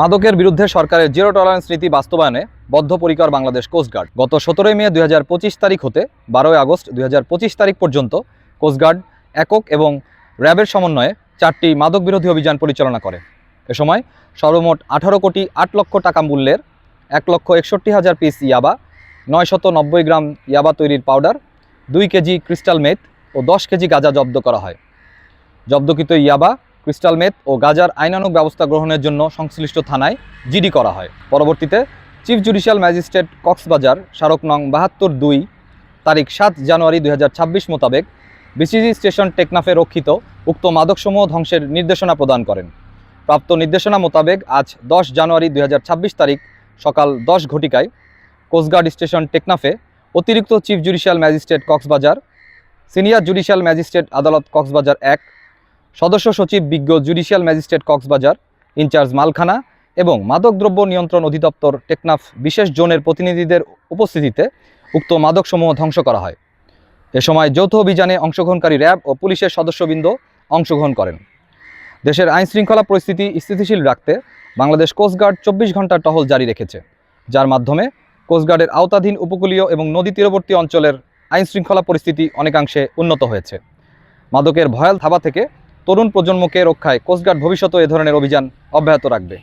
মাদকের বিরুদ্ধে সরকারের জিরো টলারেন্স নীতি বাস্তবায়নে বদ্ধপরিকর বাংলাদেশ কোস্টগার্ড গত সতেরোই মে দু হাজার পঁচিশ তারিখ হতে বারোই আগস্ট দুই হাজার পঁচিশ তারিখ পর্যন্ত কোস্টগার্ড একক এবং র্যাবের সমন্বয়ে চারটি মাদক বিরোধী অভিযান পরিচালনা করে। এ সময় সর্বমোট আঠারো কোটি আট লক্ষ টাকা মূল্যের এক লক্ষ একষট্টি হাজার পিস ইয়াবা, নয়শত নব্বই গ্রাম ইয়াবা তৈরির পাউডার দুই কেজি ক্রিস্টাল মেথ ও দশ কেজি গাঁজা জব্দ করা হয়। জব্দকৃত ইয়াবা ক্রিস্টাল মেথ ও গাজার আইনানুগ ব্যবস্থা গ্রহণের জন্য সংশ্লিষ্ট থানায় জিডি করা হয়। পরবর্তীতে চিফ জুডিশিয়াল ম্যাজিস্ট্রেট কক্সবাজার স্মারক নং বাহাত্তর দুই, তারিখ সাত জানুয়ারি দুই হাজার ছাব্বিশ মোতাবেক বিসিজি স্টেশন টেকনাফে রক্ষিত উক্ত মাদকসমূহ ধ্বংসের নির্দেশনা প্রদান করেন। প্রাপ্ত নির্দেশনা মোতাবেক আজ দশ জানুয়ারি দুই হাজার ছাব্বিশ তারিখ সকাল দশ ঘটিকায় কোস্টগার্ড স্টেশন টেকনাফে অতিরিক্ত chief judicial magistrate Cox's Bazar, senior judicial magistrate আদালত কক্সবাজার এক সদস্য সচিব বিজ্ঞ জুডিশিয়াল ম্যাজিস্ট্রেট কক্সবাজার, ইনচার্জ মালখানা এবং মাদকদ্রব্য নিয়ন্ত্রণ অধিদপ্তর টেকনাফ বিশেষ জোনের প্রতিনিধিদের উপস্থিতিতে উক্ত মাদকসমূহ ধ্বংস করা হয়। এ সময় যৌথ অভিযানে অংশগ্রহণকারী র্যাব ও পুলিশের সদস্যবৃন্দ অংশগ্রহণ করেন। দেশের আইন শৃঙ্খলা পরিস্থিতি স্থিতিশীল রাখতে বাংলাদেশ কোস্টগার্ড চব্বিশ ঘণ্টা টহল জারি রেখেছে, যার মাধ্যমে কোস্টগার্ডের আওতাধীন উপকূলীয় এবং নদী তীরবর্তী অঞ্চলের আইন শৃঙ্খলা পরিস্থিতি অনেকাংশে উন্নত হয়েছে। মাদকের ভয়াল থাবা থেকে তরুণ প্রজন্মকে রক্ষায় কোস্টগার্ড ভবিষ্যতে এ ধরনের অভিযান অব্যাহত রাখবে।